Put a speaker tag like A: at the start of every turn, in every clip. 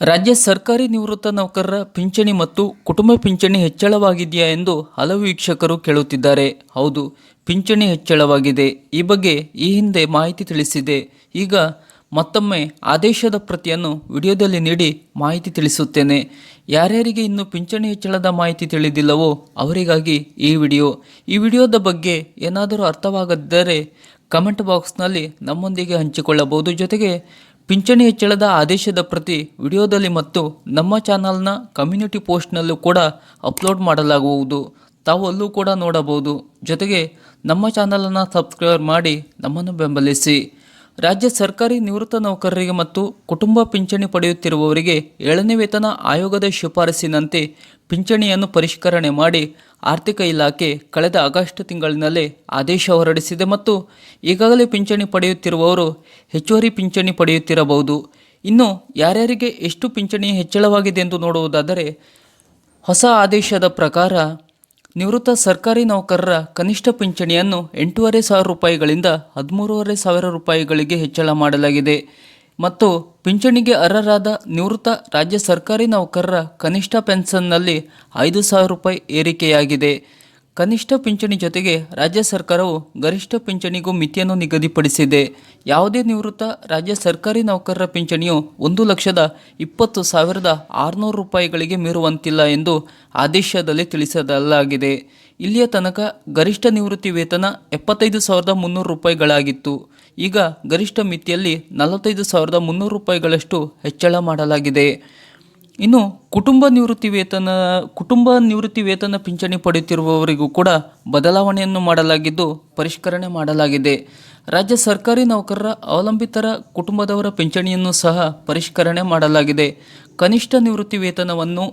A: ರಾಜ್ಯ ಸರ್ಕಾರಿ ನಿವೃತ್ತ ನೌಕರರ ಪಿಂಚಣಿ ಮತ್ತು ಕುಟುಂಬ ಪಿಂಚಣಿ ಹೆಚ್ಚಳವಾಗಿದೆಯಾ ಎಂದು ಹಲವು ವೀಕ್ಷಕರು ಕೇಳುತ್ತಿದ್ದಾರೆ. ಹೌದು, ಪಿಂಚಣಿ ಹೆಚ್ಚಳವಾಗಿದೆ. ಈ ಬಗ್ಗೆ ಈ ಹಿಂದೆ ಮಾಹಿತಿ ತಿಳಿಸಿದೆ. ಈಗ ಮತ್ತೊಮ್ಮೆ ಆದೇಶದ ಪ್ರತಿಯನ್ನು ವಿಡಿಯೋದಲ್ಲಿ ನೀಡಿ ಮಾಹಿತಿ ತಿಳಿಸುತ್ತೇನೆ. ಯಾರ್ಯಾರಿಗೆ ಇನ್ನು ಪಿಂಚಣಿ ಹೆಚ್ಚಳದ ಮಾಹಿತಿ ತಿಳಿದಿಲ್ಲವೋ ಅವರಿಗಾಗಿ ಈ ವಿಡಿಯೋ. ಈ ವಿಡಿಯೋದ ಬಗ್ಗೆ ಏನಾದರೂ ಅರ್ಥವಾಗದಿದ್ದರೆ ಕಮೆಂಟ್ ಬಾಕ್ಸ್ನಲ್ಲಿ ನಮ್ಮೊಂದಿಗೆ ಹಂಚಿಕೊಳ್ಳಬಹುದು. ಜೊತೆಗೆ ಪಿಂಚಣಿ ಹೆಚ್ಚಳದ ಆದೇಶದ ಪ್ರತಿ ವಿಡಿಯೋದಲ್ಲಿ ಮತ್ತು ನಮ್ಮ ಚಾನಲ್ನ ಕಮ್ಯುನಿಟಿ ಪೋಸ್ಟ್ನಲ್ಲೂ ಕೂಡ ಅಪ್ಲೋಡ್ ಮಾಡಲಾಗುವುದು. ತಾವು ಅಲ್ಲೂ ಕೂಡ ನೋಡಬಹುದು. ಜೊತೆಗೆ ನಮ್ಮ ಚಾನಲನ್ನು ಸಬ್ಸ್ಕ್ರೈಬ್ ಮಾಡಿ ನಮ್ಮನ್ನು ಬೆಂಬಲಿಸಿ. ರಾಜ್ಯ ಸರ್ಕಾರಿ ನಿವೃತ್ತ ನೌಕರರಿಗೆ ಮತ್ತು ಕುಟುಂಬ ಪಿಂಚಣಿ ಪಡೆಯುತ್ತಿರುವವರಿಗೆ ಏಳನೇ ವೇತನ ಆಯೋಗದ ಶಿಫಾರಸಿನಂತೆ ಪಿಂಚಣಿಯನ್ನು ಪರಿಷ್ಕರಣೆ ಮಾಡಿ ಆರ್ಥಿಕ ಇಲಾಖೆ ಕಳೆದ ಆಗಸ್ಟ್ ತಿಂಗಳಿನಲ್ಲೇ ಆದೇಶ ಹೊರಡಿಸಿದೆ ಮತ್ತು ಈಗಾಗಲೇ ಪಿಂಚಣಿ ಪಡೆಯುತ್ತಿರುವವರು ಹೆಚ್ಚುವರಿ ಪಿಂಚಣಿ ಪಡೆಯುತ್ತಿರಬಹುದು. ಇನ್ನು ಯಾರ್ಯಾರಿಗೆ ಎಷ್ಟು ಪಿಂಚಣಿ ಹೆಚ್ಚಳವಾಗಿದೆ ಎಂದು ನೋಡುವುದಾದರೆ ಹೊಸ ಆದೇಶದ ಪ್ರಕಾರ ನಿವೃತ್ತ ಸರ್ಕಾರಿ ನೌಕರರ ಕನಿಷ್ಠ ಪಿಂಚಣಿಯನ್ನು ಎಂಟೂವರೆ ಸಾವಿರ ರೂಪಾಯಿಗಳಿಂದ ಹದಿಮೂರುವರೆ ಸಾವಿರ ರೂಪಾಯಿಗಳಿಗೆ ಹೆಚ್ಚಳ ಮಾಡಲಾಗಿದೆ. ಮತ್ತು ಪಿಂಚಣಿಗೆ ಅರ್ಹರಾದ ನಿವೃತ್ತ ರಾಜ್ಯ ಸರ್ಕಾರಿ ನೌಕರರ ಕನಿಷ್ಠ ಪೆನ್ಷನ್ನಲ್ಲಿ ಐದು ಸಾವಿರ ರೂಪಾಯಿ ಏರಿಕೆಯಾಗಿದೆ. ಕನಿಷ್ಠ ಪಿಂಚಣಿ ಜೊತೆಗೆ ರಾಜ್ಯ ಸರ್ಕಾರವು ಗರಿಷ್ಠ ಪಿಂಚಣಿಗೂ ಮಿತಿಯನ್ನು ನಿಗದಿಪಡಿಸಿದೆ. ಯಾವುದೇ ನಿವೃತ್ತ ರಾಜ್ಯ ಸರ್ಕಾರಿ ನೌಕರರ ಪಿಂಚಣಿಯು ಒಂದು ಲಕ್ಷದ ಇಪ್ಪತ್ತು ಸಾವಿರದ ಆರುನೂರು ರೂಪಾಯಿಗಳಿಗೆ ಮೀರುವಂತಿಲ್ಲ ಎಂದು ಆದೇಶದಲ್ಲಿ ತಿಳಿಸಲಾಗಿದೆ. ಇಲ್ಲಿಯ ತನಕ ಗರಿಷ್ಠ ನಿವೃತ್ತಿ ವೇತನ ಎಪ್ಪತ್ತೈದು ಸಾವಿರದ ಮುನ್ನೂರು ರೂಪಾಯಿಗಳಾಗಿತ್ತು. ಈಗ ಗರಿಷ್ಠ ಮಿತಿಯಲ್ಲಿ ನಲವತ್ತೈದು ಸಾವಿರದ ಮುನ್ನೂರು ರೂಪಾಯಿಗಳಷ್ಟು ಹೆಚ್ಚಳ ಮಾಡಲಾಗಿದೆ. ಇನ್ನು ಕುಟುಂಬ ನಿವೃತ್ತಿ ವೇತನ, ಕುಟುಂಬ ನಿವೃತ್ತಿ ವೇತನ ಪಿಂಚಣಿ ಪಡೆಯುತ್ತಿರುವವರಿಗೂ ಕೂಡ ಬದಲಾವಣೆಯನ್ನು ಮಾಡಲಾಗಿದ್ದು ಪರಿಷ್ಕರಣೆ ಮಾಡಲಾಗಿದೆ. ರಾಜ್ಯ ಸರ್ಕಾರಿ ನೌಕರರ, ಅವಲಂಬಿತರ ಕುಟುಂಬದವರ ಪಿಂಚಣಿಯನ್ನು ಸಹ ಪರಿಷ್ಕರಣೆ ಮಾಡಲಾಗಿದೆ. ಕನಿಷ್ಠ ನಿವೃತ್ತಿ ವೇತನವನ್ನು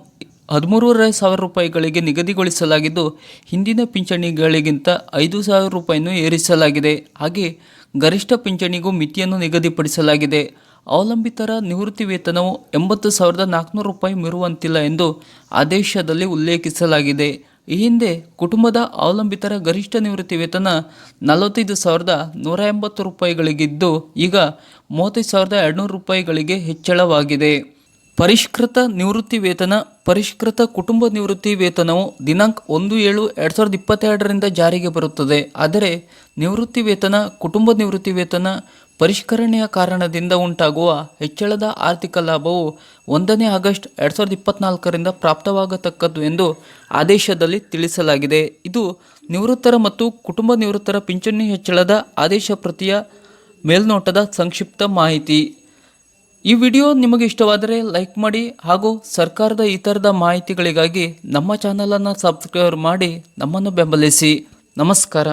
A: ಹದಿಮೂರುವರೆ ಸಾವಿರ ರೂಪಾಯಿಗಳಿಗೆ ನಿಗದಿಗೊಳಿಸಲಾಗಿದ್ದು, ಹಿಂದಿನ ಪಿಂಚಣಿಗಳಿಗಿಂತ ಐದು ಸಾವಿರ ರೂಪಾಯಿಯನ್ನು ಏರಿಸಲಾಗಿದೆ. ಹಾಗೆ ಗರಿಷ್ಠ ಪಿಂಚಣಿಗೂ ಮಿತಿಯನ್ನು ನಿಗದಿಪಡಿಸಲಾಗಿದೆ. ಅವಲಂಬಿತರ ನಿವೃತ್ತಿ ವೇತನವು ಎಂಬತ್ತು ಸಾವಿರದ ನಾಲ್ಕುನೂರು ರೂಪಾಯಿ ಮೀರುವಂತಿಲ್ಲ ಎಂದು ಆದೇಶದಲ್ಲಿ ಉಲ್ಲೇಖಿಸಲಾಗಿದೆ. ಈ ಹಿಂದೆ ಕುಟುಂಬದ ಅವಲಂಬಿತರ ಗರಿಷ್ಠ ನಿವೃತ್ತಿ ವೇತನ ನಲವತ್ತೈದು ಸಾವಿರದ ನೂರ ಎಂಬತ್ತು ರೂಪಾಯಿಗಳಿಗಿದ್ದು ಈಗ ಮೂವತ್ತೈದು ಸಾವಿರದ ಎರಡುನೂರು ರೂಪಾಯಿಗಳಿಗೆ ಹೆಚ್ಚಳವಾಗಿದೆ. ಪರಿಷ್ಕೃತ ನಿವೃತ್ತಿ ವೇತನ, ಪರಿಷ್ಕೃತ ಕುಟುಂಬ ನಿವೃತ್ತಿ ವೇತನವು ದಿನಾಂಕ ಒಂದು ಏಳು ಎರಡು ಸಾವಿರದ ಇಪ್ಪತ್ತೆರಡರಿಂದ ಜಾರಿಗೆ ಬರುತ್ತದೆ. ಆದರೆ ನಿವೃತ್ತಿ ವೇತನ, ಕುಟುಂಬ ನಿವೃತ್ತಿ ವೇತನ ಪರಿಷ್ಕರಣೆಯ ಕಾರಣದಿಂದ ಉಂಟಾಗುವ ಹೆಚ್ಚಳದ ಆರ್ಥಿಕ ಲಾಭವು ಒಂದನೇ ಆಗಸ್ಟ್ ಎರಡು ಸಾವಿರದ ಇಪ್ಪತ್ನಾಲ್ಕರಿಂದ ಪ್ರಾಪ್ತವಾಗತಕ್ಕದ್ದು ಎಂದು ಆದೇಶದಲ್ಲಿ ತಿಳಿಸಲಾಗಿದೆ. ಇದು ನಿವೃತ್ತರ ಮತ್ತು ಕುಟುಂಬ ನಿವೃತ್ತರ ಪಿಂಚಣಿ ಹೆಚ್ಚಳದ ಆದೇಶ ಪ್ರತಿಯ ಮೇಲ್ನೋಟದ ಸಂಕ್ಷಿಪ್ತ ಮಾಹಿತಿ. ಈ ವಿಡಿಯೋ ನಿಮಗೆ ಇಷ್ಟವಾದರೆ ಲೈಕ್ ಮಾಡಿ ಹಾಗೂ ಸರ್ಕಾರದ ಇತರದ ಮಾಹಿತಿಗಳಿಗಾಗಿ ನಮ್ಮ ಚಾನಲನ್ನು ಸಬ್ಸ್ಕ್ರೈಬ್ ಮಾಡಿ ನಮ್ಮನ್ನು ಬೆಂಬಲಿಸಿ. ನಮಸ್ಕಾರ.